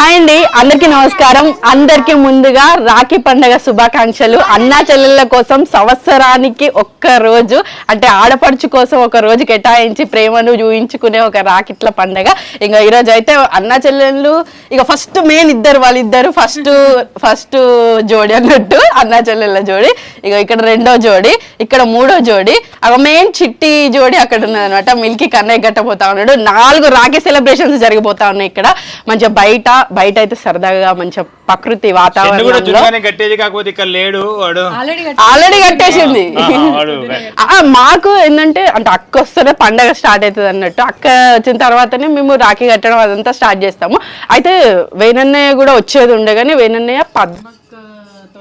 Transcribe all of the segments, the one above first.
Hi అండి అందరికీ నమస్కారం. అందరికీ ముందుగా రాఖీ పండగ శుభాకాంక్షలు. అన్నా చెల్లెళ్ళ కోసం సంవత్సరానికి ఒక్క రోజు అంటే ఆడపడుచు కోసం ఒక రోజు కేటాయించి ప్రేమను చూయించుకునే ఒక రాకిట్ల పండగ. ఇంకా ఈరోజు అయితే అన్నా చెల్లెళ్ళు ఇక ఫస్ట్ మెయిన్ ఇద్దరు వాళ్ళిద్దరు ఫస్ట్ ఫస్ట్ జోడి అన్నట్టు అన్నా చెల్లెళ్ళ జోడి ఇక ఇక్కడ రెండో జోడి ఇక్కడ మూడో జోడి. ఒక మెయిన్ చిట్టి జోడి అక్కడ ఉన్నది అనమాట మిల్కీ కన్నయ్య గట్టపోతా ఉన్నాడు. నాలుగు రాఖీ సెలబ్రేషన్స్ జరిగిపోతా ఉన్నాయి ఇక్కడ. మంచిగా బయట బయట అయితే సరదాగా మంచిగా ప్రకృతి చెన్ను కూడా వాతావరణంలో చురుగానే కట్టేది కాకపోతే ఇక్కడ లేడు వాడు. ఆల్రెడీ కట్టేసింది. మాకు ఏంటంటే అంటే అక్క వస్తేనే పండగ స్టార్ట్ అవుతుంది అన్నట్టు. అక్క వచ్చిన తర్వాతనే మేము రాఖీ కట్టడం అదంతా స్టార్ట్ చేస్తాము. అయితే వేనన్నయ్య కూడా వచ్చేది ఉండే కానీ వేనన్నయ్య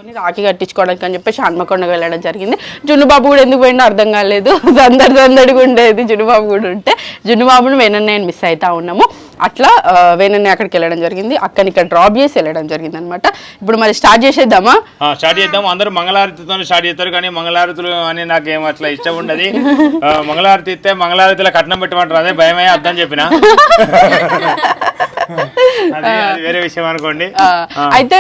పద్మక్కతోని రాఖీ కట్టించుకోవడానికి అని చెప్పేసి హన్మకొండకు వెళ్ళడం జరిగింది. జున్నుబాబు కూడా ఎందుకు పోయిండో అర్థం కాలేదు. సందడి సందడిగా ఉండేది జున్నుబాబు కూడా ఉంటే. జున్నుబాబును వేనన్నయ్యని మిస్ అవుతా ఉన్నాము. అట్లా ఆ, వేనన్నయ్య అక్కడికి వెళ్ళడం జరిగింది. అక్కని ఇక్కడ డ్రాప్ చేసి వెళ్ళడం జరిగింది అనమాట ఇప్పుడు మరి స్టార్ట్ చేసేద్దామా? స్టార్ట్ చేద్దాం అందరూ మంగళారతితో స్టార్ట్ చేస్తారు కానీ మంగళారతులు అని నాకేం అట్లా ఇష్టం ఉండదు. మంగళారతి ఇస్తే మంగళారతిలో కట్నం పెట్టమంటారు. అదే భయమే అర్థం చెప్పిన. వేరే విషయం అనుకోండి. అయితే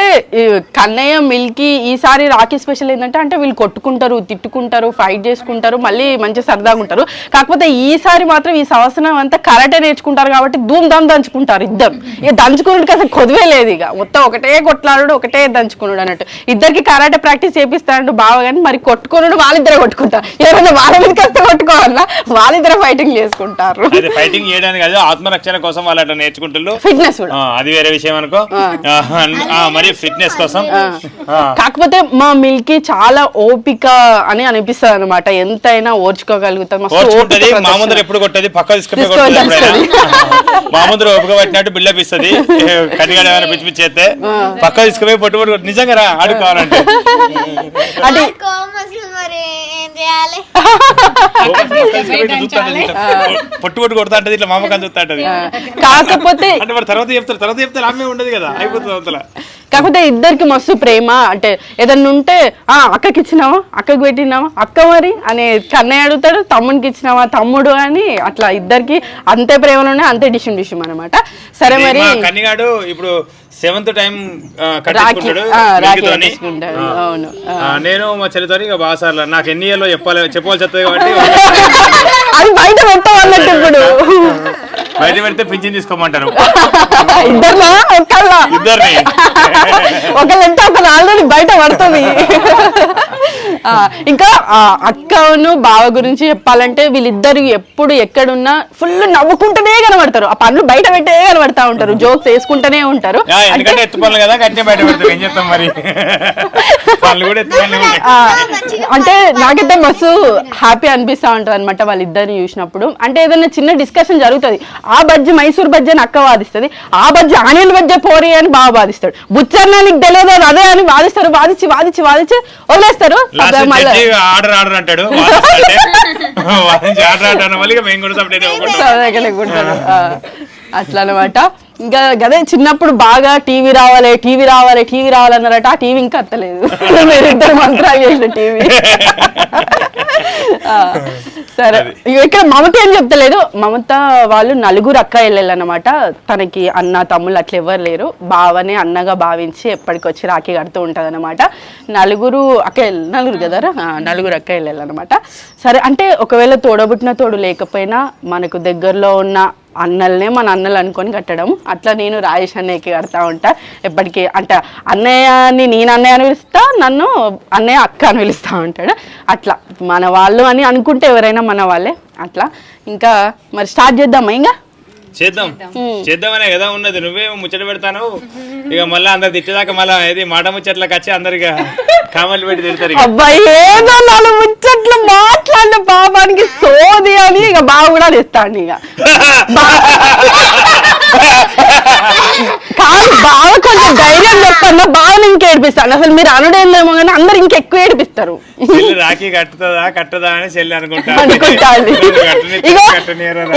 కన్నయ్య మిల్కి ఈసారి రాఖీ స్పెషల్ ఏంటంటే అంటే వీళ్ళు కొట్టుకుంటారు తిట్టుకుంటారు ఫైట్ చేసుకుంటారు మళ్ళీ మంచి సరదాగా ఉంటారు. కాకపోతే ఈసారి మాత్రం ఈ సంవత్సరం అంతా కరాటే నేర్చుకుంటారు కాబట్టి ధూమ్ ధామ్ దంచుకుంటారు ఇద్దరు. ఇక దంచుకున్నాడు అసలు కొదువే లేదు ఇక. మొత్తం ఒకటే కొట్లాడు ఒకటే దంచుకున్నాడు అన్నట్టు. ఇద్దరికి కరాటే ప్రాక్టీస్ చేపిస్తారంటూ బాగా కానీ మరి కొట్టుకున్నాడు వాళ్ళిద్దరే కొట్టుకుంటారు. ఎవరైనా వాళ్ళ మీద కస్తే కొట్టుకోవాలన్నా వాళ్ళిద్దరే ఫైటింగ్ చేసుకుంటారు. ఫైటింగ్ చేయడానికి కాదు ఆత్మరక్షణ కోసం వాళ్ళు అట్లా నేర్చుకుంటున్నారు ఫిట్నెస్ కూడా. అది వేరే విషయం అనుకో. మరి ఫిట్నెస్ కోసం. కాకపోతే మా మిల్కీ చాలా ఓపిక అని అనిపిస్తుంది అనమాట ఎంతైనా ఓర్చుకోగలుగుతాం. మా ముందర ఎప్పుడు కొట్టది పక్క తీసుకుపోయి మా ముందర ఓపిక పట్టినట్టు బిల్డప్ ఇస్తుంది. కనిగాడ ఏమైనా పిచ్చి పిచ్చి చేస్తే పక్క తీసుకుపోయి పొట్టు. నిజంగా రా ఆడుకోవాలంటే అంటే కోపం అసలు మరి. ఏం చేయాలి? పొట్టు పొట్టు కొడతా ఇట్లా మామకాలు చూస్తా కాకపోతే తర్వాత చెప్తారు తర్వాత చెప్తారు ఆమె ఉండదు కదా అయిపోతుంది అవతల కాకపోతే ఇద్దరికి మస్తు ప్రేమ అంటే ఏదన్నా ఉంటే ఆ అక్కకి ఇచ్చినావా? అక్కకి పెట్టినావా? అక్క మరి? అని కన్నయ్య అడుగుతాడు తమ్మునికి ఇచ్చినావా? తమ్ముడు అని అట్లా ఇద్దరికి అంతే ప్రేమలోనే అంతే డిషం డిషం అనమాట సరే మరి. కన్నిగాడు ఇప్పుడు సెవెంత్ టైం. అవును. నేను మా చెల్లితోని ఇక బాగా సార్లు నాకు ఎన్ని ఇయర్లో చెప్పాలి చెప్పవలసి వస్తుంది కాబట్టి అది బయట ఇప్పుడు. బయట పెడితే పింఛన్ తీసుకోమంటారు. ఇద్దరునా ఒక్కళ్ళ. ఇద్దరిని. ఒకళ్ళంటే ఒకరు ఆల్రెడీ బయట పడుతుంది ఇంకా అక్కను బావ గురించి చెప్పాలంటే వీళ్ళిద్దరు ఎప్పుడు ఎక్కడున్నా ఫుల్ నవ్వుకుంటూనే కనబడతారు. ఆ పనులు బయట పెట్టే కనబడతా ఉంటారు. జోక్స్ వేసుకుంటూనే ఉంటారు. అంటే నాకైతే మస్తు హ్యాపీ అనిపిస్తా ఉంటది అనమాట వాళ్ళిద్దరిని చూసినప్పుడు. అంటే ఏదైనా చిన్న డిస్కషన్ జరుగుతుంది. ఆ బజ్జి మైసూర్ బజ్జి అని అక్క వాదిస్తుంది. ఆ బజ్జి ఆనియన్ బజ్జి పోరి అని బాగా వాదిస్తాడు. బుచ్చన్న నీకు తెలియదు అది అదే అని వాదిస్తారు వాదించి వాదించి వాదించి వదిలేస్తారు. మళ్ళా ఆర్డర్ ఆర్డర్ అంటాడు. ఆర్డర్ ఆర్డర్ అన్న మళ్ళీ మేము కూడా అట్లా అనమాట ఇంకా గదే చిన్నప్పుడు బాగా టీవీ రావాలి టీవీ రావాలి టీవీ రావాలన్నారట ఆ టీవీ ఇంకా అత్తలేదు. మీరిద్దరు మంత్రాలు చేసిన టీవీ. సరే. ఇగో ఇక్కడ మమత ఏం చెప్తలేదు. మమత వాళ్ళు నలుగురు అక్క అనమాట తనకి అన్న తమ్ముళ్ళు అట్లా ఎవరు లేరు. బావనే అన్నగా భావించి ఎప్పటికొచ్చి రాఖీ కడుతూ ఉంటది అనమాట నలుగురు అక్క నలుగురు కదరా? నలుగురు అక్క అనమాట సరే అంటే ఒకవేళ తోడబుట్టిన తోడు లేకపోయినా మనకు దగ్గరలో ఉన్న అన్నల్నే మన అన్నలు అనుకొని కట్టడం. అట్లా నేను రాజేష్ అన్నయ్యకి కడతా ఉంటా. ఎప్పటికీ అంటే అన్నయ్యని నేను అన్నయ్య అని పిలుస్తా నన్ను అన్నయ్య అక్క అని పిలుస్తా ఉంటాడు. అట్లా. మన వాళ్ళు అని అనుకుంటే ఎవరైనా మన వాళ్ళే. అట్లా. ఇంకా మరి స్టార్ట్ చేద్దామా ఇంకా? చేద్దాం. చేద్దామనే కదా ఉన్నది. నువ్వే ముచ్చట పెడతాను ఇక మళ్ళీ అందరు తిట్టేదాకా మళ్ళీ ఏది మాట ముచ్చట్లకు వచ్చి అందరిగా కామెంట్లు పెట్టి తిడతారు ఇక. అబ్బాయి ఏదో నాలుగు ముచ్చట్లు మాట్లాడిన పాపానికి సోది అని ఇక బాగా కూడా తెస్తాను ఇక. కాదు బాగా కొంచెం ధైర్యం చెప్పు చెప్పన్న బావని ఇంక ఏడిపిస్తాను. అసలు మీరు అనుడేందేమో కానీ అందరు ఇంకెక్కువ ఏడిపిస్తారు. చెల్లి రాఖీ కట్టుతుందా కట్టదా అని చెల్లి అనుకుంటా. అనుకుంటాను ఇగో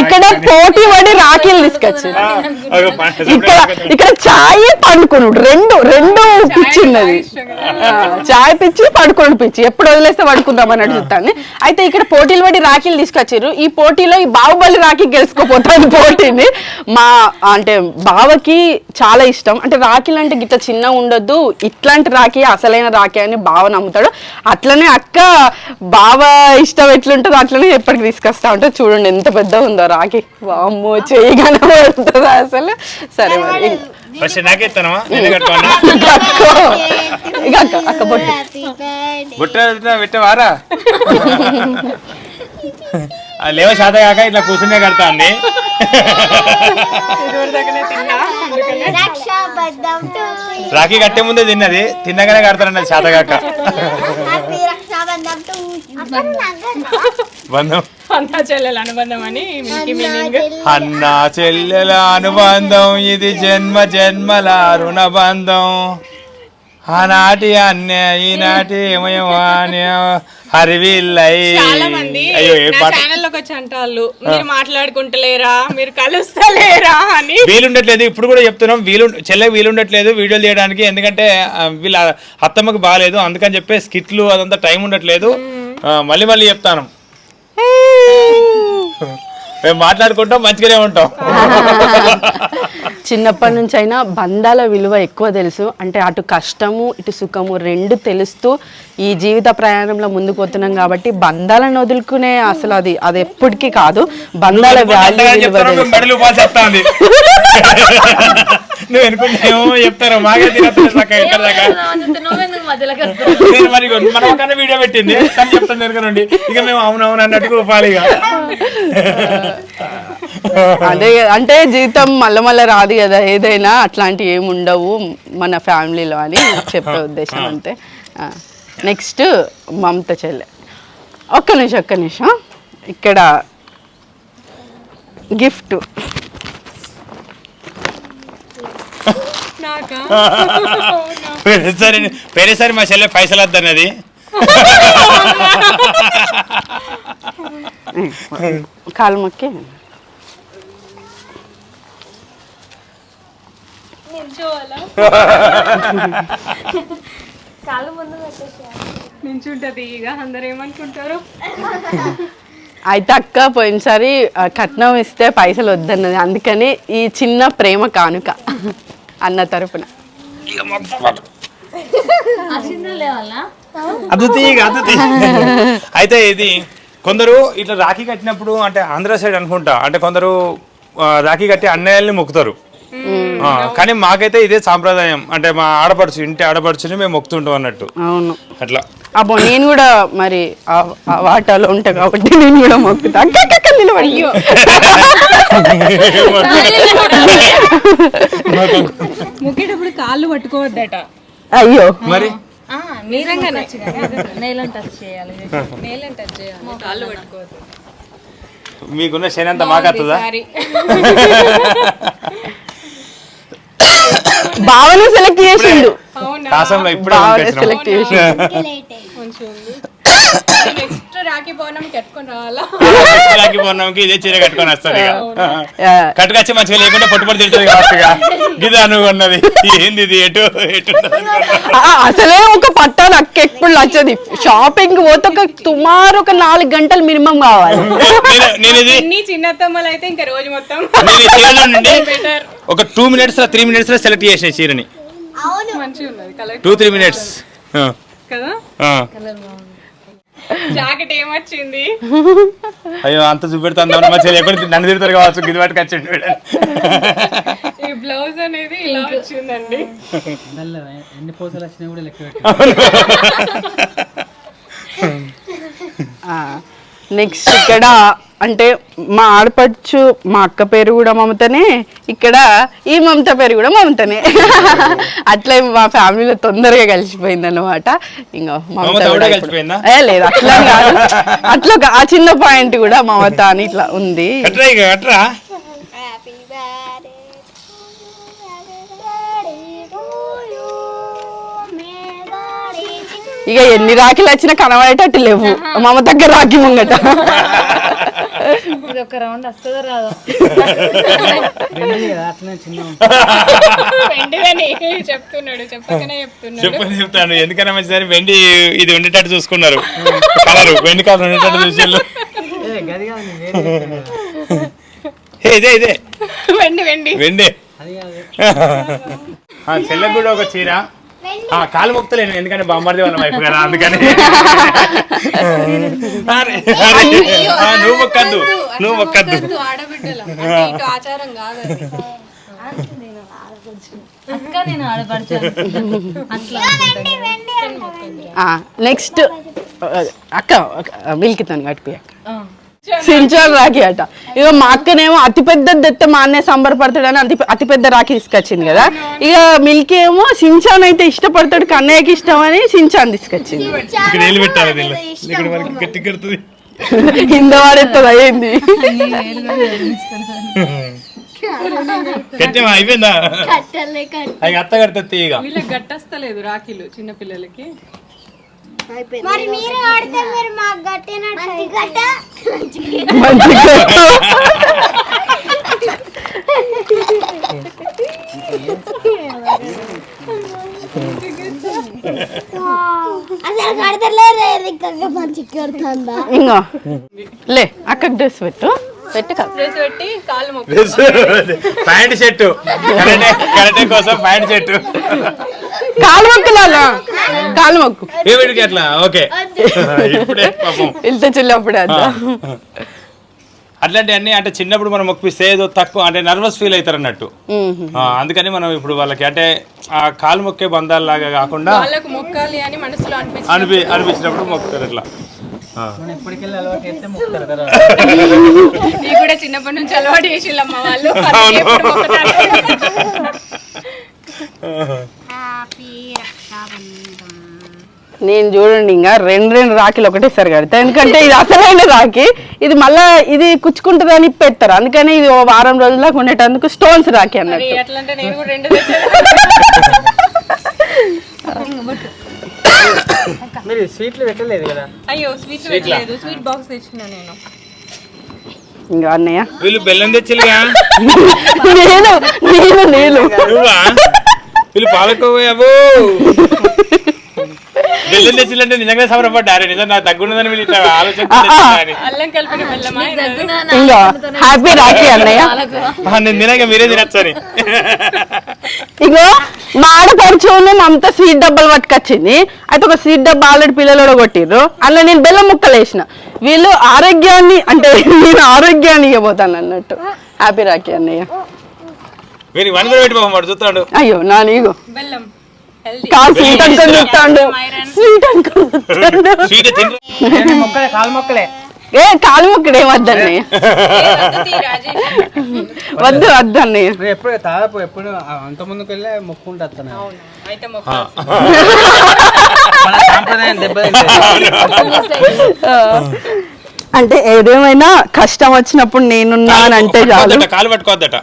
ఇక్కడ పోటీ పడి రాఖీలు తీసుకొచ్చి. ఇక్కడ ఇక్కడ చాయ్ పండుకునుడు. రెండు రెండు పిచ్చిన్నది. చాయ్ పిచ్చి పడుకోండి పిచ్చి. ఎప్పుడు వదిలేస్తే పడుకుందాం అన్నట్టు చూస్తాను అయితే ఇక్కడ పోటీలు పడి రాఖీలు తీసుకొచ్చారు ఈ పోటీలో ఈ బాహుబలి రాఖీ గెలుచుకోపోతాను పోటీని. మా అంటే బావకి చాలా ఇష్టం. అంటే రాఖీలు అంటే గిట్ల చిన్న ఉండొద్దు. ఇట్లాంటి రాఖీ అసలైన రాఖీ అని బావ నమ్ముతాడు. అట్లనే అక్క బావ ఇష్టం ఎట్లుంటుందో అట్లనే ఎప్పటికి తీసుకొస్తా ఉంటుంది చూడండి ఎంత పెద్ద ఉందో రాఖీ. వామ్మో చేయగానే పడుతుందా అసలు? సరే మరి. ఫస్ట్ నాకే ఇస్తానమా అక్క. బొట్టు. బుట్ట పెట్టవారా లేవ శాత కాక ఇట్లా కూర్చునే కడతా అండి రాఖీ కట్టే ముందే తిన్నది. తిన్నగానే కడతానన్నది శాత కాక. హ్యాపీ రక్షాబంధం టు బంధం. అంతా చెల్లెల అనుబంధం అని మీకు మీనింగ్. అన్న చెల్లెల అనుబంధం ఇది జన్మ జన్మల రుణబంధం. ఆనాటి అన్య ఈనాటి ఏమేమో హరివిల్లై చాలా మంది అయ్యో ఏ నా పాట? ఛానల్లోకి వచ్చి అంటారు మీరు మాట్లాడుకుంటలేరా? మీరు కలుస్తలేరా? అని. వీలుండట్లేదు ఇప్పుడు కూడా చెప్తున్నాం వీలు చెల్లె వీలుండట్లేదు వీడియోలు తీయడానికి ఎందుకంటే వీళ్ళ అత్తమ్మకి బాగాలేదు అందుకని చెప్పి స్కిట్లు అదంతా టైం ఉండట్లేదు. మళ్ళీ మళ్ళీ చెప్తాను. మేము మాట్లాడుకుంటాం మంచిగానే ఉంటాం. చిన్నప్పటి నుంచి అయినా బంధాల విలువ ఎక్కువ తెలుసు. అంటే అటు కష్టము ఇటు సుఖము రెండు తెలుస్తూ ఈ జీవిత ప్రయాణంలో ముందుకు పోతున్నాం కాబట్టి బంధాలను వదులుకునే అసలు అది అది ఎప్పటికీ కాదు. బంధాల వాల్యూ నువ్వు అనుకుంటేమో చెప్తారు మాకే మరి మన వీడియో పెట్టింది తను చెప్తాను దగ్గర నుండి ఇక మేము అవునవును అన్నట్టుగా ఇక అదే అంటే జీవితం మళ్ళీ మళ్ళీ రాదు కదా. ఏదైనా అట్లాంటివి ఏమి ఉండవు మన ఫ్యామిలీలో అని చెప్పే ఉద్దేశం అంతే. నెక్స్ట్ మమత చెల్లె. ఒక్క నిమిషం ఒక్క నిమిషం. ఇక్కడ గిఫ్ట్ సరే పేరేసారి మా చెల్లె పైసలు వద్దన్నది. కాలు మొక్కి. అందరు ఏమనుకుంటారు? అయితే అక్క పోయినసారి కట్నం ఇస్తే పైసలు వద్దన్నది. అందుకని ఈ చిన్న ప్రేమ కానుక అన్న తరపున. అయితే ఇది కొందరు ఇట్లా రాఖీ కట్టినప్పుడు అంటే ఆంధ్ర సైడ్ అనుకుంటా అంటే కొందరు రాఖీ కట్టి అన్నయ్యల్ని మొక్కుతారు. కానీ మాకైతే ఇదే సాంప్రదాయం. అంటే మా ఆడపడుచు ఇంటి ఆడపడుచుని మేము మొక్కుతుంటాం అన్నట్టు. అవును. అట్లా. అబ్బో నేను కూడా మరి వాటాలో ఉంటా కాబట్టి నేను కూడా మొక్కుతా. ముగ్గేటప్పుడు కాళ్ళు పట్టుకోవద్దట అయ్యో. మరి? నేలను టచ్ చేయాలి. నేలని టచ్ చేయాలి. కాళ్ళు పట్టుకోవద్దు. మీకున్న శని అంతా మాకత్తదా సారీ భావన సెలెక్ట్ చేసిండు. కాసంలో ఇప్పుడే. సెలెక్ట్ చేసిండు. లేట్ అయింది కొంచెం ఉంది నెక్స్ట్ రాఖీ పౌర్ణమి కట్టుకొని రావాలా? రాఖీ పౌర్ణమికి ఇదే చీర కట్టుకొని ఇక. కట్టుకొచ్చి మంచిగా లేకుండా పట్టు పట్టు తింటుంది కావచ్చు ఇక. గిదా నువ్వు అన్నది ఏంది ఇది? ఎటు అసలే ఒక పట్టాలు అక్క ఎప్పుడు నచ్చది. షాపింగ్ పోతే ఒక సుమారు ఒక నాలుగు గంటలు మినిమం కావాలి. నేను- నేను ఇది అన్ని చిన్నత్తమ్మలు అయితే ఇంకా రోజు మొత్తం నేను ఈ చీరలో నుండి ఒక టూ మినిట్స్లో త్రీ మినిట్స్లో సెలెక్ట్ చేసిన చీరని. అవును మంచిగా ఉన్నది కలర్ టూ త్రీ మినిట్స్ కదా జాకెట్ ఏమొచ్చింది? అయ్యో అంత చూపెడుతుంది మంచిగా లేకుండా నన్ను తిడతారు కావచ్చు గిది పట్టుకు వచ్చిండు. ఈ బ్లౌజ్ అనేది ఇలా వచ్చిందండి. ఎన్ని పూసలు వచ్చినా కూడా లెక్క పెట్టు నెక్స్ట్ ఇక్కడ అంటే మా ఆడపడుచు మా అక్క పేరు కూడా మమతనే. ఇక్కడ ఈ మమత పేరు కూడా మమతనే. అట్లా మా ఫ్యామిలీలో తొందరగా కలిసిపోయింది అనమాట ఇంకా మమత కూడా? ఏ లేదు అట్లా కాదు. అట్లా ఆ చిన్న పాయింట్ కూడా మమత అని ఇట్లా ఉంది. ఇక ఎన్ని రాఖీలు వచ్చినా కనబడేటట్టు లేవు. మమ దగ్గర రాఖీ ముంగట. ఇది ఒక రౌండ్ వస్తుందో రాదో. వెండి కదా అట్లనే చిన్న వెండిదని చెప్తున్నాడు చెప్పకనే చెప్తున్నాడు. చెప్పని చెప్తాను. ఎందుకన్నా మంచిదని వెండి ఇది ఉండేటట్టు చూసుకున్నారు. కలర్ వెండి కలర్ ఉండేటట్టు చూసి ఏ గది కాదు నేను వేరే చెప్పాను? కదా. ఇదే ఇదే. వెండి వెండి. వెండి. అది కాదు. ఆ, చెల్లెకి కూడా ఒక చీర. కాలు మొక్తలేను ఎందుకంటే బామ్మర్ది వాళ్ళ వైఫ్ కదా అందుకని. నువ్వు మొక్కద్దు నువ్వు మొక్కద్దు ఆడబిడ్డల? ఇటు ఆచారం కాదు అది. అక్క నేను ఆడపడుచాను. అట్లా నెక్స్ట్ అక్క మిల్కితాను కట్టిపోయి అక్క. సించాలు రాఖీ అట. ఇక మా అక్కనేమో అతి పెద్ద తెత్తే మా అన్నయ్య సంబరపడతాడని అతి అతి పెద్ద రాఖీ తీసుకొచ్చింది కదా. ఇక మిల్కీ ఏమో సించాన్ అయితే ఇష్టపడతాడు కన్నయ్యకి ఇష్టం అని సించాన్ తీసుకొచ్చింది ఇక్కడ నీళ్ళు పెట్టాలి దీనిలో. ఇక్కడ మనకి గట్టి కడుతుంది కింద వాడెత్తది అయ్యింది కట్టేమా అయిపోయిందా? కట్టలే కట్ట. అవి అత్త కడుతుంది ఇక గట్టస్తలేదు రాఖీలు చిన్న పిల్లలకి. మరి మీరు ఆడితే మీరు మాకు కట్టినట్టు గట్ట. మంచిగా అసలు కడతలేరు ఇంకా మంచిగా కడుతుందా? ఇంకో లే అక్కకి డ్రెస్ పెట్టు. పెట్టు డ్రెస్ పెట్టి కాళ్ళు ప్యాంట్ షర్టు. కరెంటే కోసం ప్యాంట్ షర్టు. కాలు మొక్కులాలా కాలు మొక్కు. ఏమిటికి అట్లా? ఓకే. ఇప్పుడే పాపం. వెళ్తే చిల్లప్పుడు అద్దా అట్లాంటివన్నీ అంటే చిన్నప్పుడు మనం మొక్కిస్తే ఏదో తక్కువ అంటే నర్వస్ ఫీల్ అవుతారు అన్నట్టు అందుకని మనం ఇప్పుడు వాళ్ళకి అంటే ఆ కాలు మొక్కే బంధాలలాగా కాకుండా వాళ్ళకు మొక్కాలి అని మనసులో అనిపించింది అనిపి అనిపించినప్పుడు మొక్కుతారు అట్లా కూడా చిన్నప్పటి నుంచి అలవాటు చేసిల్లమ్మ వాళ్ళు. నేను చూడండి ఇంకా రెండు రెండు రాఖీలు ఒకటేసారి కడతా. ఎందుకంటే ఇది అసలైన రాఖీ. ఇది మళ్ళా ఇది కుచ్చుకుంటుంది అని పెట్టారు. అందుకని ఇది ఓ వారం రోజులకు ఉండేటందుకు స్టోన్స్ రాఖీ అన్నట్టు. ఎట్లా అంటే నేను కూడా రెండు తెచ్చాను. మీరు స్వీట్లు పెట్టలేదు కదా? అయ్యో స్వీట్ పెట్టలేదు. స్వీట్ బాక్స్ తెచ్చిన నేను. ఇంకా అన్నయ్య? వీళ్ళు బెల్లం తెచ్చిలుగా నేను నేను నేను నువ్వా? వీళ్ళు పాలకోవో బెల్లం తెచ్చిలంటే నిజంగా సమరపడ్డారు నిజం నాకు తగ్గున్నదని వీళ్ళు ఇట్లా ఆలోచన హ్యాపీ రాఖీ అన్నయ్య. నేను తినక మీరే తినచ్చని. ఇగో మా ఆడపడుచును మమత స్వీట్ డబ్బాలు పట్టుకొచ్చింది. అయితే ఒక స్వీట్ డబ్బా ఆల్రెడీ పిల్లలు కూడా కొట్టిర్రు. అందులో నేను బెల్లం ముక్కలు వేసిన. వీళ్ళు ఆరోగ్యాన్ని అంటే నేను ఆరోగ్యాన్ని ఇవ్వబోతాను అన్నట్టు. హ్యాపీ రాఖీ అన్నయ్య. వీరికి వన్ కూడా పెట్టి పాపం వాడు చూస్తాడు. అయ్యో నా నీగు బెల్లం హెల్దీ. కాదు స్వీట్ అనుకొని చూస్తాడు స్వీట్ అనుకొని చూస్తాడు స్వీట్ తిన నేను మొక్కలే కాలు మొక్కలే? ఏ కాలు ముక్కడు ఏం వద్దు వద్దు అన్నయ్య. ఎప్పుడు దాదాపు ఎప్పుడు అంత ముందుకు వెళ్ళి మొక్కుంటా అవును అయితే మొక్క మన సాంప్రదాయం దెబ్బ అంటే ఏదేమైనా కష్టం వచ్చినప్పుడు నేనున్నానంటే చాలు. కాలు పట్టుకోవద్దట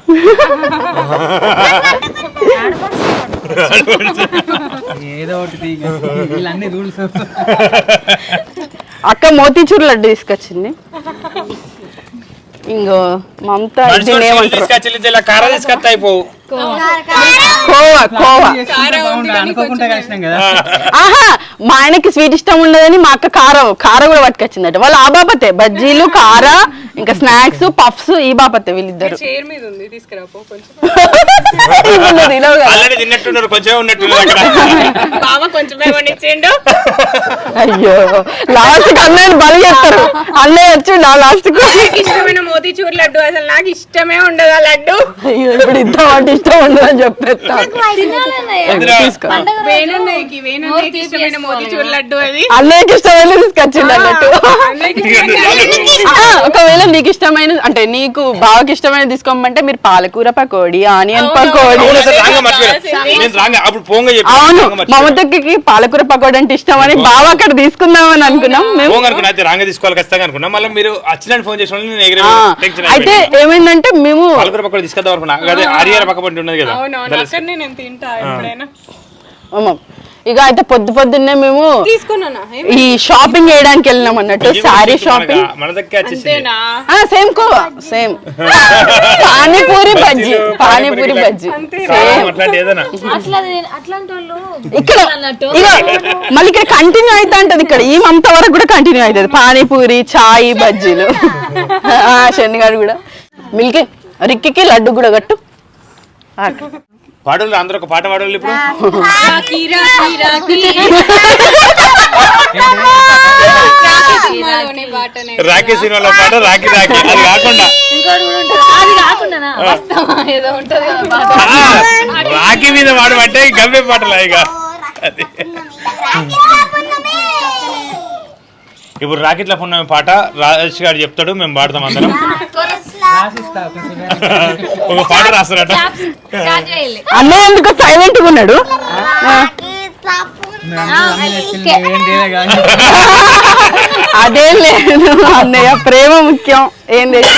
ఏదో ఒకటి తీ. వీళ్ళన్నీ రూల్స్. అక్క మోతీచూర్ లడ్డు తీసుకొచ్చింది. ఇంకో మమత మనిషి దీన్ని ఏమంటారు? తీసుకొచ్చి ఇలా కార తీసుకొస్తే అయిపోవు. కోవా కోవా. అనుకోకుండా కలిసినాం కదా. ఆహా మా ఆయనకి స్వీట్ ఇష్టం ఉండదని మా అక్క కారం కార కూడా పట్టుకొచ్చిందట. వాళ్ళు ఆ బాపతే బజ్జీలు కార ఇంకా స్నాక్స్ పఫ్స్ ఈ బాపతే వీళ్ళిద్దరు. చైర్ మీద ఉంది తీసుకురాపో కొంచెం. కొంచెం బావ అయ్యో లాస్ట్కి అన్నయ్యని బలి చేస్తారు. అన్నయ్య వచ్చి నా లాస్ట్కు. నాకు ఇష్టమైన మోతీచూర్ లడ్డు అసలు నాకు ఇష్టమే ఉండదు ఆ లడ్డు. అయ్యో ఇప్పుడు ఇద్దాం అంటే ఇష్టం ఉండదు అని చెప్పేస్తా తీసుకో వేణన్నయ్యకి వేణన్నయ్యకి ఇష్టమైన మోతీచూర్ లడ్డు అది. అన్నయ్యకి ఇష్టమైన తీసుకొచ్చిండు అన్నట్టు. ఒకవేళ నీకు ఇష్టమైన అంటే నీకు బావకి ఇష్టమైన తీసుకోమంటే మీరు పాలకూర పకోడి ఆనియన్ పకోడి. అవును. మమతకి పాలకూర పకోడి అంటే ఇష్టం అని బావ అక్కడ తీసుకుందామని అనుకున్నాం. మేము పోంగ అనుకున్నా అయితే రాంగ తీసుకోవాలి ఖచ్చితంగా అనుకున్నా. మళ్ళీ మీరు ఫోన్ చేసిన అయితే ఏమైందంటే మేము పాలకూర పక్కన తీసుకొద్దాం అనుకున్నా. అదే హరిహర పక్క పండి ఉన్నది కదా. అవునవును అక్కడనే నేను తింటా ఎప్పుడైనా. అమ్మ, ఇక అయితే పొద్దు పొద్దున్నే మేము తీసుకున్నానా ఈ షాపింగ్ చేయడానికి వెళ్ళినాం అన్నట్టు శారీ షాపింగ్ మన దగ్గర సేమ్ కోవా సేమ్ పానీపూరి బజ్జీ పానీపూరి బజ్జీ. ఇక్కడ ఇక మళ్ళీ ఇక్కడ కంటిన్యూ అయితే అంటది ఇక్కడ. ఈ మంత వరకు కూడా కంటిన్యూ అవుతుంది పానీపూరి చాయ్ బజ్జీలు. ఆ, శనిగాడు కూడా. మిల్కీ రిక్కికి లడ్డు కూడా కట్టు. ఆ, పాడలు అందరూ ఒక పాట పాడాలి ఇప్పుడు? రాఖీ సినిమాలో పాట రాఖీ రాఖీ. అది కాకుండా. ఇంకోటి కూడా ఉంటుంది అది కాకుండా వస్తావా ఏదో ఉంటుంది కదా పాట. ఆ, రాఖీ మీద పాడమంటే గవ్వే పాటలు ఇక. అది. ఇప్పుడు రాకెట్ల పున్నమి పాట రాజేష్ గారు చెప్తాడు మేము పాడతాం అందరం. రాసిస్తా ఒక పాట రాస్తారట. అన్నయ్య ఎందుకు సైలెంట్గా ఉన్నాడు? అదేం లేదు అన్నయ్య ప్రేమ ముఖ్యం. ఏం ఇట్లా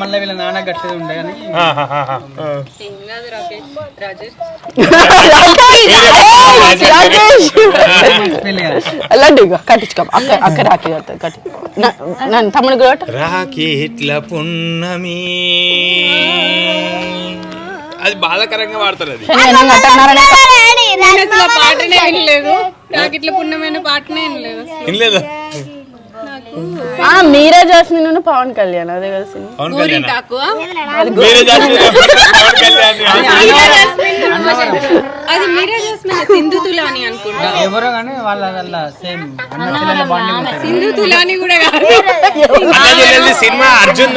మళ్ళీ వీళ్ళ నాన్న గట్టేది ఉండే లడ్డు ఇక కట్టించుకో అక్క అక్క రాఖీ కట్టి. నన్ను తమ్ముడు కూడా కట్టు. రాకెట్ల పున్నమి. అది బాధాకరంగా వాడతారు అది. శనివారం కట్టన్నారనే నేను అసలు ఆ పాటనే వినలేదు. పుణ్యమైన పాటనే వినలేదు అసలు. వినలేదా? ఆ మీరే చేసిన పవన్ కళ్యాణ్ అదే కదా సినిమా. పవన్ కళ్యాణ్? మీరే. పవన్ కళ్యాణ్. అది మీరా జాస్మిన్ సింధు తులాని అనుకుంటా. ఎవరో కానీ వాళ్ళ వాళ్ళ సేమ్ సింధు తులాని కూడా కాదు. సినిమా అర్జున్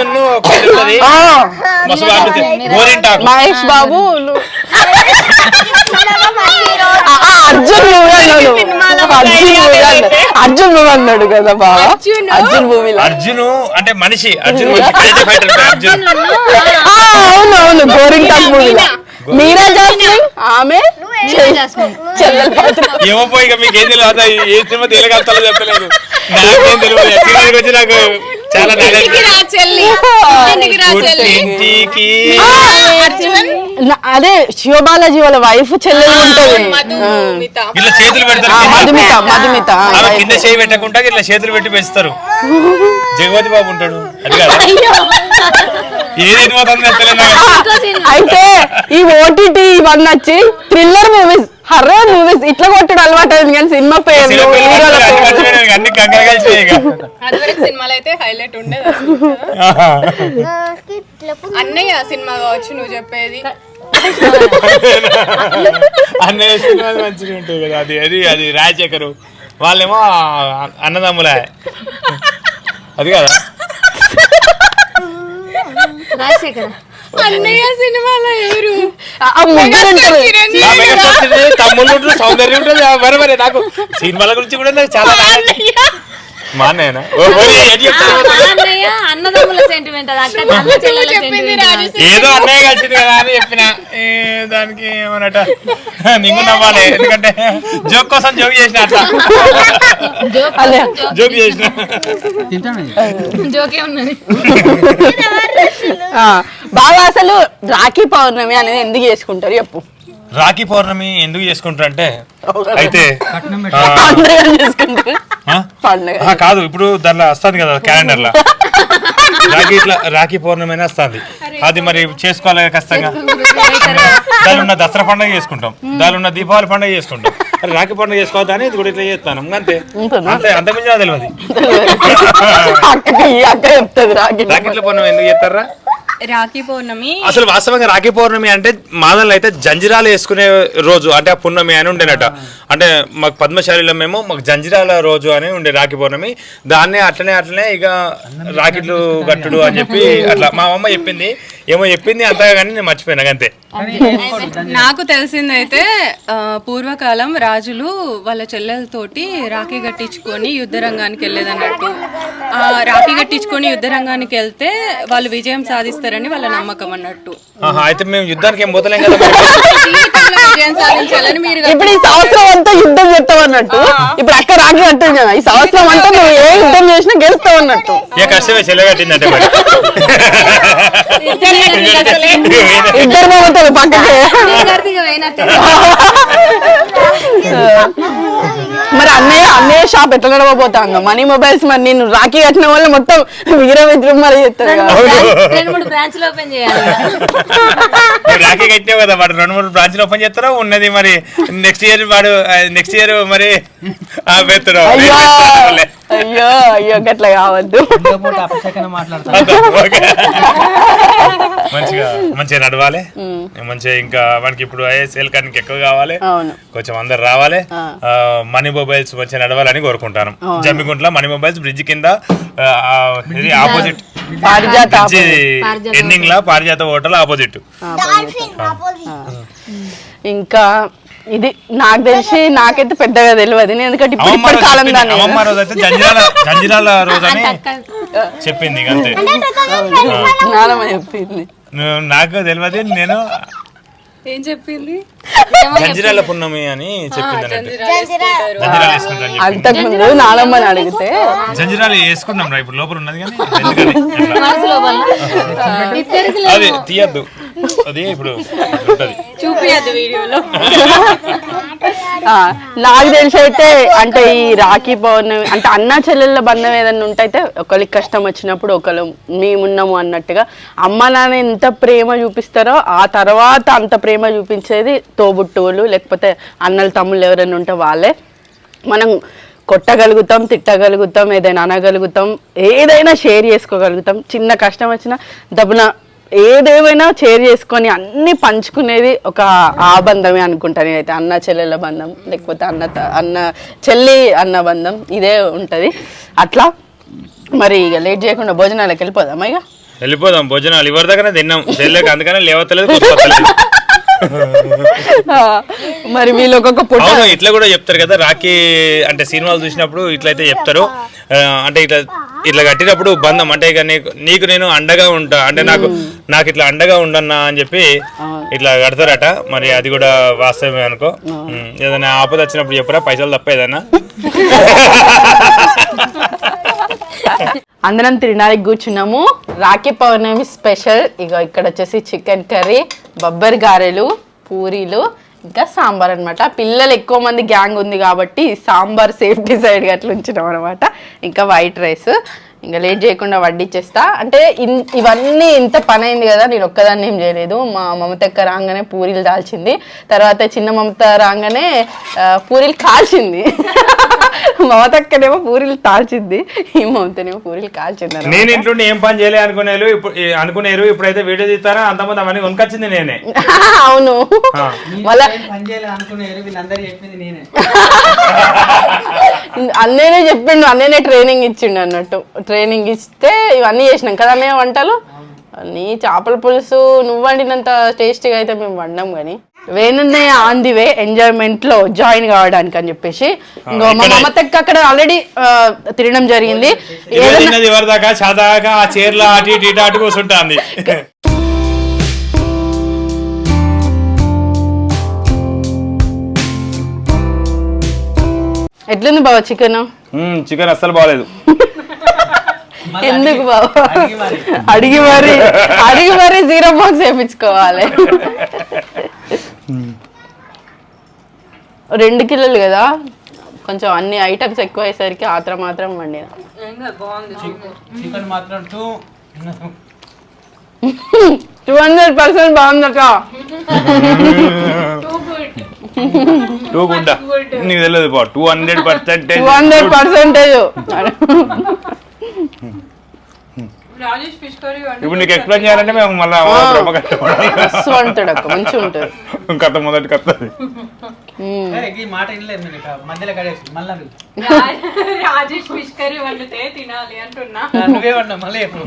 మహేష్ బాబు అర్జున్ అర్జున్ మూవీ అన్నాడు అర్జున్ మూవీ అన్నాడు కదా బాబా అర్జున్. అర్జున్ మూవీలో. అర్జున్ అంటే మనిషి. అర్జున్ మనిషి కరాటే ఫైటర్ అర్జున్. ఆ, అవును అవును. గోరింటాక్ మూవీలో మీరా జాస్మిన్? ఆమె? చెల్లెల పాత్ర ఏమో పోయి ఇక మీకు ఏం తెలియదు ఏ సినిమా చెప్పలేదు. నాకేం తెలియదు సినిమాకి వచ్చి నాకు చాలా అదే శివబాలాజీ వాళ్ళ వైఫ్ చెల్లెలు ఉంటది. ఇట్లా చేతులు పెడతారు. మధుమిత మధుమిత. కింద చేయి పెట్టకుండా ఇట్లా చేతులు పెట్టి పెంచుతారు. జగవతి బాబు ఉంటాడు. అది అయితే ఈ ఓటీటీ ఇవన్నీ వచ్చి థ్రిల్లర్ మూవీస్ హర్రర్ మూవీస్ ఇట్లా కొట్టడం అలవాటు అయింది కానీ సినిమా పేర్లు సినిమాలు అయితే హైలైట్ ఉండేది. అన్నయ్య సినిమా కావచ్చు నువ్వు చెప్పేది. అన్ని సినిమాలు మంచిగా ఉంటాయి కదా అది అది అది రాజశేఖరు. వాళ్ళేమో అన్నదమ్ములే. అది కదా? రాజశేఖర్. అన్నయ్య సినిమాలో ఎవరు? తమ్ముళ్ళు సౌందర్యం ఉంటుంది. మరి మరి నాకు సినిమాల గురించి కూడా నాకు చాలా మా అన్నయ్యనా ఓ, ఓరి, ఏంటి చెప్తావు? అన్నయ్య అన్నదమ్ముల సెంటిమెంట్ అది అక్క అన్న చెల్లెల చెప్పింది సెంటిమెంట్ రాజు ఏదో అన్నయ్య కలిసింది కదా అని చెప్పిన. ఏ, దానికి ఏమన్నట? నీకు నవ్వాలి ఎందుకంటే జోక్ కోసం జోక్ చేసిన అట్లా. జోక్ చేసిన. తింటాను? జోకే ఉన్నది. ఆ, బాగా అసలు రాఖీ పౌర్ణమి అనేది ఎందుకు చేసుకుంటారు చెప్పు. రాఖీ పౌర్ణమి ఎందుకు చేసుకుంటారంటే అయితే ఆ, చేసుకుంటారు? ఆ? పండుగ. ఆ, కాదు ఇప్పుడు దాంట్లో వస్తుంది కదా క్యాలెండర్లో రాఖీ ఇట్లా రాఖీ పౌర్ణమి అని వస్తుంది అది మరి చేసుకోవాలి ఖచ్చితంగా. దాని ఉన్న దసరా పండుగ చేసుకుంటాం. దాని ఉన్న దీపావళి పండుగ చేసుకుంటాం. మరి రాఖీ పండుగ చేసుకోవద్దా అని ఇది కూడా ఇట్లా చేస్తాను. అంతే? అంతే అంత మించిన తెలియదు అక్కకి ఈ అక్క చెప్తుంది రాఖీ రాఖీట్ల పౌర్ణమి ఎందుకు చేస్తారా? రాఖీ పౌర్ణమి. అసలు వాస్తవంగా రాఖీ పౌర్ణమి అంటే మాదల్లో అయితే జంజిరాలు వేసుకునే రోజు అంటే ఆ పున్నమి అని ఉండేనట. అంటే మాకు పద్మశాలిలో మేము మాకు జంజిరాల రోజు అని ఉండే రాఖీ పౌర్ణమి. దాన్నే అట్లనే అట్లనే ఇక రాకెట్లు కట్టుడు అని చెప్పి అట్లా మా అమ్మ చెప్పింది. ఏమో చెప్పింది అంతగా కానీ నేను మర్చిపోయినా అంతే. నాకు తెలిసిందైతే పూర్వకాలం రాజులు వాళ్ళ చెల్లెలతోటి రాఖీ కట్టించుకొని యుద్ధ రంగానికి వెళ్ళేదన్నట్టు. ఆ, రాఖీ కట్టించుకొని యుద్ధ రంగానికి వెళ్తే వాళ్ళు విజయం సాధిస్తారని వాళ్ళ నమ్మకం అన్నట్టు. అయితే మేము యుద్ధానికి ఏం పోతలేం కదా విజయం సాధించాలని మీరు ఇప్పుడు ఈ సంవత్సరం అంతా యుద్ధం చేస్తావు అన్నట్టు ఇప్పుడు అక్క రాఖీ కట్టింది కదా ఈ సంవత్సరం అంతా నువ్వు ఏ యుద్ధం చేసినా గెలుస్తావు అన్నట్టు కష్టమే ఇద్దరు పక్కకే. మరి అన్నయ్య అన్నయ్య షాప్ ఎట్లా నడవబోతాందో? మనీ మొబైల్స్ మరి నేను రాఖీ కట్టిన వల్ల మొత్తం వీర విద్రుమ్మలు చేస్తారు కదా. రెండు మూడు బ్రాంచ్లు ఓపెన్ చేయాలి. నువ్వు రాఖీ కట్టావు కదా వాడు రెండు మూడు బ్రాంచ్లు ఓపెన్ చేస్తారా ఉన్నది మరి నెక్స్ట్ ఇయర్ వాడు నెక్స్ట్ ఇయర్ మరి ఆ పెత్తడు అయ్యో అయ్యో గట్ల కావద్దు. మంచిగా మంచిగా నడవాలి. మంచిగా ఇంకా మనకి ఇప్పుడు సేల్ కానీ ఎక్కువ కావాలి. అవును. కొంచెం అందరు రావాలి. ఆ. మనీ మొబైల్స్ మంచిగా నడవాలని కోరుకుంటాను. జమ్మిగుంట్లో మనీ మొబైల్స్ బ్రిడ్జ్ కింద ఆపోజిట్. ఎండింగ్ లా పారిజాత హోటల్ ఆపోజిట్. Dolphin opposite. ఇంకా ఇది నాకు తెలిసి నాకైతే పెద్దగా తెలియదు. నేను ఎందుకంటే ఇప్పుడు రోజు కాలం. దాన్ని. అమ్మమ్మ రోజు అయితే జంజిరాల జంజిరాల రోజు అని చెప్పింది అంతే. నానమ్మ చెప్పింది. నాకు తెలియదు నేను ఏం చెప్పింది? జంజిరాల పున్నమి అని చెప్పింది అంతకుముందు నానమ్మని అడిగితే జంజిరాలు వేసుకున్నాం రా ఇప్పుడు లోపల ఉన్నది కానీ. అది తీయద్దు. అది ఇప్పుడు ఉంటది. చూపియద్దు వీడియోలో. ఆ, నాకు తెలిసి అయితే అంటే ఈ రాఖీ పౌర్ణమి అంటే అన్న చెల్లెళ్ళ బంధం ఏదైనా ఉంటే అయితే ఒకరికి కష్టం వచ్చినప్పుడు ఒకరు మేమున్నాము అన్నట్టుగా అమ్మ నాన్న ఎంత ప్రేమ చూపిస్తారో ఆ తర్వాత అంత ప్రేమ చూపించేది తోబుట్టువులు లేకపోతే అన్నలు తమ్ముళ్ళు ఎవరైనా ఉంటే వాళ్ళే. మనం కొట్టగలుగుతాం తిట్టగలుగుతాం ఏదైనా అనగలుగుతాం ఏదైనా షేర్ చేసుకోగలుగుతాం. చిన్న కష్టం వచ్చినా దబ్బున ఏదేమైనా షేర్ చేసుకొని అన్ని పంచుకునేది ఒక ఆ బంధమే అనుకుంటా నేనైతే. అన్న చెల్లెల బంధం లేకపోతే అన్న అన్న చెల్లి అన్న బంధం ఇదే ఉంటుంది. అట్లా. మరి ఇక లేట్ చేయకుండా భోజనాలకు వెళ్ళిపోదాం ఇక? వెళ్ళిపోదాం. భోజనాలు ఎవరి దగ్గర తిన్నాం. చెల్లెకి అందుకనే లేవతలేదు మరి వీళ్ళు ఒక్కొక్క పుట్ట. ఇట్లా కూడా చెప్తారు కదా రాఖీ అంటే సినిమాలు చూసినప్పుడు ఇట్లయితే చెప్తారు. అంటే ఇట్లా ఇట్లా కట్టినప్పుడు బంధం అంటే ఇక నీకు నీకు నేను అండగా ఉంటా అంటే నాకు నాకు ఇట్లా అండగా ఉండన్నా అని చెప్పి ఇట్లా కడతారట. మరి అది కూడా వాస్తవమే అనుకో. ఏదైనా ఆపద వచ్చినప్పుడు చెప్పరా? పైసలు తప్ప ఏదైనా? అందరం తినడానికి కూర్చున్నాము. రాఖీ పౌర్ణమి స్పెషల్. ఇక ఇక్కడ వచ్చేసి చికెన్ కర్రీ బొబ్బరి గారెలు పూరీలు ఇంకా సాంబార్ అన్నమాట. పిల్లలు ఎక్కువ మంది గ్యాంగ్ ఉంది కాబట్టి సాంబార్ సేఫ్టీ సైడ్గా అట్లా ఉంచినాం అనమాట ఇంకా వైట్ రైస్. ఇంకా లేట్ చేయకుండా వడ్డిచ్చేస్తా. అంటే ఇన్- ఇవన్నీ ఇంత పని అయింది కదా నేను ఒక్కదాన్ని ఏం చేయలేదు. మా మమతక్క రాగానే పూరీలు దాల్చింది. తర్వాత చిన్న మమత రాగానే పూరీలు కాల్చింది. మమతక్కనేమో పూరీలు తాల్చింది. ఈ మమతనేమో పూరీలు కాల్చింది. నేను ఇంట్లో ఏం పని చేయలే అనుకునేరు ఇప్పుడు అనుకునేరు ఇప్పుడైతే వీడియో తీస్తారా అంతమంది అవన్నీ కొనుకొచ్చింది నేనే. అవును. ఆ. వాళ్ళ పని చేయాలి అనుకునేరు వీళ్ళందరూ చెప్పింది నేనే. అన్నయ్యనే చెప్పిండు అన్నయ్యనే ట్రైనింగ్ ఇచ్చిండు అన్నట్టు. ట్రైనింగ్ ఇస్తే ఇవన్నీ చేసినాం కదా అన్నయ్య వంటలు? నీ చేపల పులుసు నువ్వు వండినంత టేస్టీగా అయితే మేము వండాం కానీ. వేనున్నయ్య ఆన్ ది వే ఎంజాయ్మెంట్లో జాయిన్ కావడానికి అని చెప్పేసి. ఇంకో మా అక్కడ ఆల్రెడీ తినడం జరిగింది. ఇరవై ఏదైనా తిన్నది ఎవరి దాకా? చదాకా ఆ చీరలో అటు ఇటు ఇటు అటు కూర్చుంటుంది ఎట్లుంది బావ చికెన్? చికెన్ అస్సలు బాగాలేదు ఎందుకు బావ అడిగి మరి. అడిగి మరి. అడిగి మరి జీరో బాక్స్ వేయించుకోవాలి. రెండు కిలోలు కదా? కొంచెం అన్ని ఐటమ్స్ ఎక్కువ అయ్యేసరికి ఆత్రం మాత్రం వండిన. చికెన్ మాత్రం టూ టూ హండ్రెడ్ పర్సెంట్ బాగుందట టూ గుడ్డ నీకు తెలియదు two hundred percent two hundred percentage. ఇప్పుడు నీకు ఎక్స్ప్లెయిన్ చేయాలంటే మేము మళ్ళీ మంచిగా ఉంటుంది కథ మొదటి కథ ఈ మాట వినలేదు నేను ఇక. మధ్యలో కడేసి మళ్ళా పిలు. రాజేష్ ఫిష్ కర్రీ వండితే తినాలి అంటున్నా. ఆ, నువ్వే పడినా మళ్ళీ ఎప్పుడు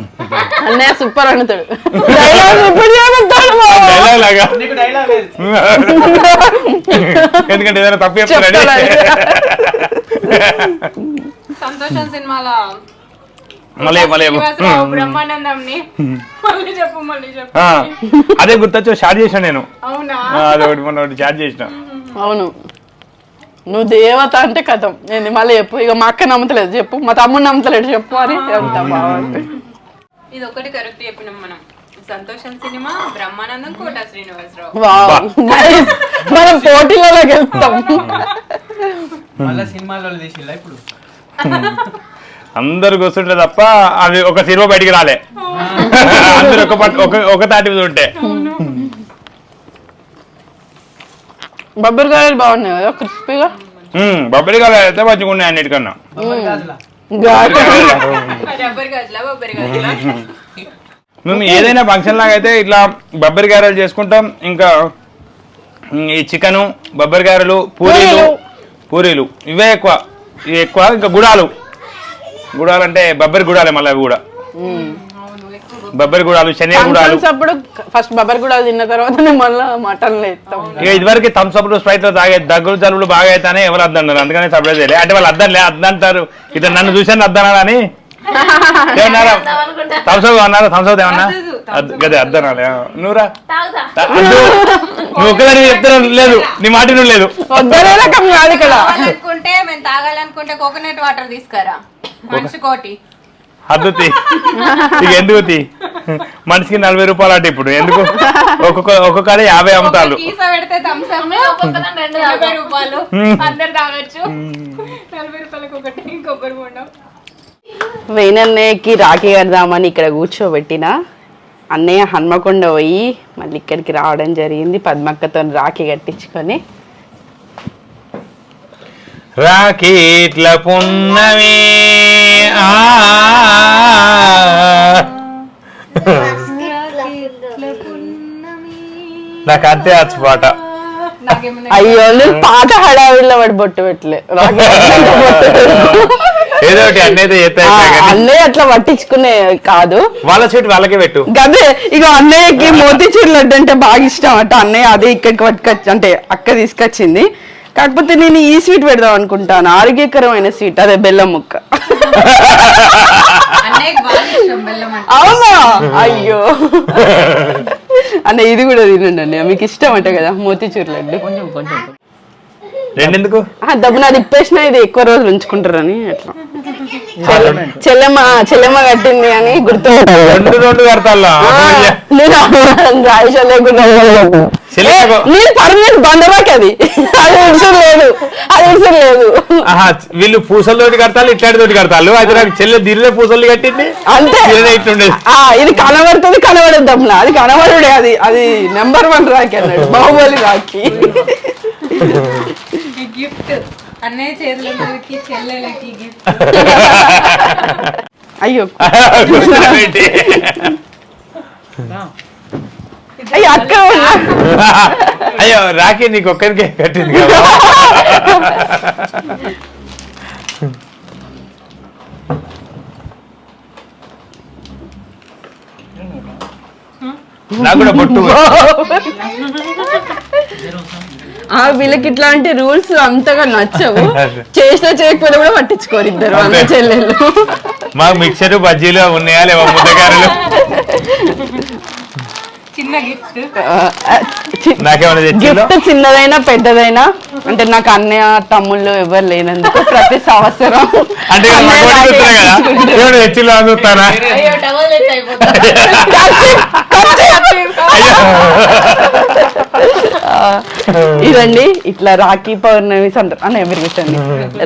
అన్నయ్య సూపర్ వండుతాడు. ఎందుకంటే ఏదైనా తప్పు సంతోషం సినిమాలో? మళ్ళీ మళ్ళీ శ్రీనివాసరావు బ్రహ్మానందంని? మళ్ళీ చెప్పు మళ్ళీ చెప్పు. ఆ, అదే గుర్తొచ్చి స్టార్ట్ చేశాను నేను. అవునా? మొన్న ఒకటి స్టార్ట్ చేసిన. అవును. నువ్వు దేవత అంటే కథం. ఏంది మళ్ళీ చెప్పు. ఇక మా అక్క నమ్మతలేదు. చెప్పు. మా తమ్ముడు నమ్మతలేడు చెప్పు అని అంత బాగుంది ఇది ఒకటి కరెక్ట్ చెప్పినాం మనం. సంతోషం సినిమా బ్రహ్మానందం కోట శ్రీనివాసరావు. వావ్. మనం పోటీలలో గెలుస్తాం మళ్ళీ సినిమాలో తీసిల్లా ఇప్పుడు? అందరు కూర్చుంటే తప్ప అది ఒక సినిమా బయటికి రాలే. అందరు ఒక పట్- ఒక ఒక తాటి మీద ఉంటే. బొబ్బరి గాయలు బాగున్నాయి కదా క్రిస్పీగా? ఉమ్, బొబ్బరి కాలు అయితే మంచిగా ఉన్నాయి అన్నిటికన్నా. బొబ్బరి గాజులా రబ్బర్ గాజులా బొబ్బరి గాజులా మేము ఏదైనా ఫంక్షన్ లాగా అయితే ఇట్లా బొబ్బరి గారెలు చేసుకుంటాం. ఇంకా ఈ చికెను బొబ్బరి గారెలు పూరీలు. పూరీలు. ఇవే ఎక్కువ ఇవి ఎక్కువ ఇంకా గుడాలు. గుడాలు అంటే బొబ్బరి గుడాలే మళ్ళీ అవి కూడా బొబ్బరి గుడాలు శనగ గుడాలు. అప్పుడు ఫస్ట్ బొబ్బరి కూడా తిన్న తర్వాత మళ్ళీ మటన్ ఇక ఇదివరకు థమ్స్ అప్ స్ప్రైట్లో తాగే దగ్గులు జలుబులు బాగా అయితేనే ఎవరు అద్దన్నారు అందుకని సప్లై చేయలే. అంటే వాళ్ళు అద్దలే అద్దంటారు ఇట్లా నన్ను చూసాను అద్దనారా అని? ఏమన్నారా? అన్నారా? ఏమన్నా? అద్ద- గదే అద్దనాలే నువ్వురా అద్దు. నువ్వు ఒక్కదాని లేదు. నీ మాట నువ్వు లేదు ఇక్కడ. అనుకుంటే మేము తాగాలనుకుంటే కోకోనట్ వాటర్ తీసుకురా. మనిషి కోటి అద్దుతి. ఇక ఎందుకు తీ? మనిషికి నలభై రూపాయలు అంటే ఇప్పుడు ఎందుకు? ఒక్కొక్క ఒక్కొక్క యాభై అమ్ముతారు కీస పెడితే థమ్స్ అప్. నలభై రూపాయలు. అందరు తాగొచ్చు. నలభై రూపాయలకు ఒకటి కొబ్బరి బొండం వేణన్నయ్యకి రాఖీ కడదామని ఇక్కడ కూర్చోబెట్టిన. అన్నయ్య హన్మకొండ పోయి మళ్ళీ ఇక్కడికి రావడం జరిగింది. పద్మక్కతో రాఖీ కట్టించుకొని. రాకీట్ల పున్నమి. ఆ. నాకు అంతే వచ్చు పాట. అయ్యో నేను పాట హడావిడిలో పడి బొట్టు పెట్టలే. ఏదో ఒకటి ఎత్తాయి అన్నయ్య అట్లా పట్టించుకునే కాదు. వాళ్ళ స్వీట్ వాళ్ళకే పెట్టు. గదే ఇక అన్నయ్యకి మోతీచూర్ లడ్డు అంటే బాగా ఇష్టం అట. అన్నయ్య అదే ఇక్కడికి పట్టుకొచ్చి అంటే అక్క తీసుకొచ్చింది. కాకపోతే నేను ఈ స్వీట్ పెడదాం అనుకుంటాను. ఆరోగ్యకరమైన స్వీట్ అదే బెల్లం ముక్క. అవునా? అయ్యో. అన్న ఇది కూడా తినండి అన్నయ్య. మీకు ఇష్టం అంట కదా మోతీచూర్ లడ్డు. కొంచెం కొంచెం. రెండెందుకు? ఆ, దబ్బు నాది ఇప్పేసిన ఇది ఎక్కువ రోజులు ఉంచుకుంటారని అట్లా. చెల్ల- చెల్లెమ్మ చెల్లెమ్మ కట్టింది అని గుర్తు రెండు రెండు కడతాల్లా నేను పర్మనెంట్ బండబాకి అది. అది ఇన్సూర్ లేదు. అది ఇన్సూర్ లేదు. వీళ్ళు పూసలతోటి కడతారు ఇట్లాంటి తోటి కడతారు అయితే నాకు చెల్లె దిరిలే పూసలు కట్టింది. అంతే. ఇది కనబడుతుంది కనబడదు దమ్మున అది కనబడుడే అది అది నెంబర్ వన్ రాకి అన్నాడు. బాహుబలి రాకి. గిఫ్ట్ అన్నయ్య చేతిలో దొరికి చెల్లెలకి గిఫ్ట్ అయ్యో. అయ్యో అక్క. అయ్యో రాఖీ నీకు ఒక్కరికే కట్టింది కదా. నాకు కూడా బొట్టు. ఆ వీళ్ళకి ఇట్లాంటి రూల్స్ అంతగా నచ్చవు. చేసినా చేయకపోయినా కూడా పట్టించుకోరు ఇద్దరు అన్న అంతే. చెల్లెళ్ళు మాకు మిక్చర్ బజ్జీలు ఉన్నాయా లేవా ముద్దగారులు చిన్న గిఫ్ట్. గిఫ్ట్ చిన్నదైనా పెద్దదైనా? అంటే నాకు అన్నయ్య తమ్ముళ్ళు ఎవరు లేనందుకు ప్రతి సంవత్సరం అంటే ఇదండి ఇట్లా రాఖీ పౌర్ణమి సందర్భ కూర్చోండి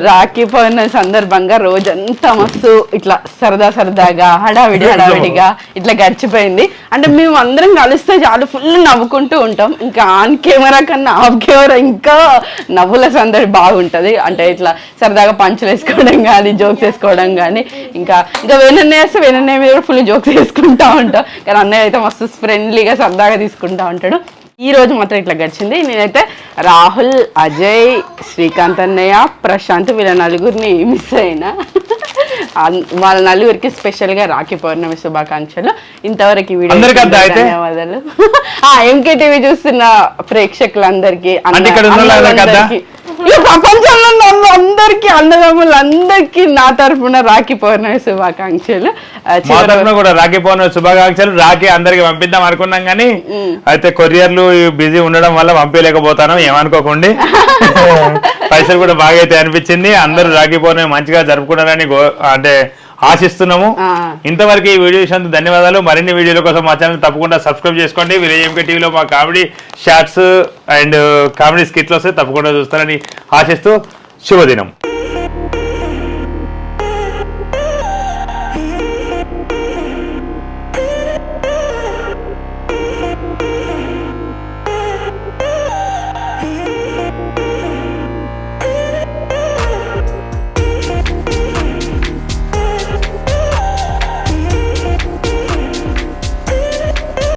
రాఖీ పౌర్ణమి సందర్భంగా రోజంతా మస్తు ఇట్లా సరదా సరదాగా హడావిడి హడావిడిగా ఇట్లా గడిచిపోయింది. అంటే మేము అందరం కలిస్తే చాలు ఫుల్ నవ్వుకుంటూ ఉంటాం. ఇంకా ఆన్ కెమెరా కన్నా ఆఫ్ కెమెరా ఇంకా నవ్వుల సందడి బాగుంటది. అంటే ఇట్లా సరదాగా పంచులు వేసుకోవడం కానీ జోక్స్ వేసుకోవడం కానీ ఇంకా ఇంకా వేనన్నయ్య వేస్తే వేనన్నయ్య మీద కూడా ఫుల్ జోక్స్ వేసుకుంటా ఉంటాం. కానీ అన్నయ్య అయితే మస్తు ఫ్రెండ్లీగా సరదాగా తీసుకుంటా ఉంటాడు. ఈ రోజు మాత్రం ఇట్లా గడిచింది. నేనైతే రాహుల్ అజయ్ శ్రీకాంత్ అన్నయ్య ప్రశాంత్ వీళ్ళ నలుగురిని మిస్ అయినా. వాళ్ళ నలుగురికి స్పెషల్గా రాఖీ పౌర్ణమి శుభాకాంక్షలు. ఇంతవరకు వీడియో? ధన్యవాదాలు. ఆ ఎంకే టీవీ చూస్తున్న ప్రేక్షకులందరికీ అన్న- ఈ ప్రపంచంలో ఉన్న అందరికీ నా తరఫున రాఖీ పౌర్ణమి శుభాకాంక్షలు. మా తరఫున కూడా రాఖీ పౌర్ణమి శుభాకాంక్షలు. రాఖీ అందరికి పంపిద్దాం అనుకున్నాం కానీ అయితే కొరియర్లు బిజీ ఉండడం వల్ల పంపించలేకపోతాను ఏమనుకోకండి. పైసలు కూడా బాగా అయితే అనిపించింది. అందరూ రాఖీ పౌర్ణమి మంచిగా జరుపుకున్నారని అంటే ఆశిస్తున్నాము. ఇంతవరకు ఈ వీడియో చూసినందుకు ధన్యవాదాలు. మరిన్ని వీడియోల కోసం మా ఛానల్ తప్పకుండా సబ్స్క్రైబ్ చేసుకోండి. విలేజ్ ఎంకే టీవీలో మా కామెడీ షార్ట్స్ అండ్ కామెడీ స్కిట్లు వస్తే తప్పకుండా చూస్తారని ఆశిస్తూ శుభదినం